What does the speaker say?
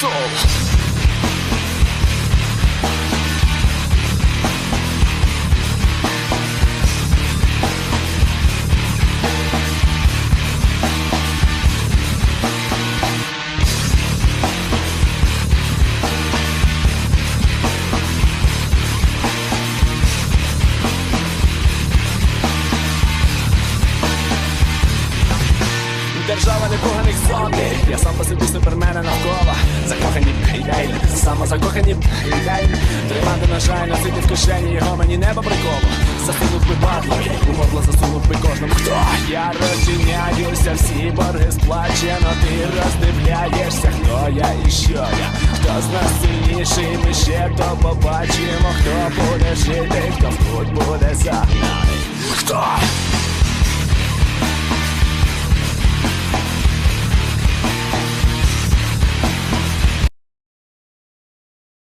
Тол. Держава непоганих зомбі Я сам по собі супермена навколо Закохані ідеї, самозакохані ідеї Тримати на шай, носити в кишені Його мені не по приколу. Засунув би падло, у горло засунув би кожному. Хто? Я розчиняюся, всі борги сплачено. Ти роздивляєшся, хто я і що я. Хто з нас сильніший, ми ще то побачимо. Хто буде жити, хто в путь буде загнаний Хто?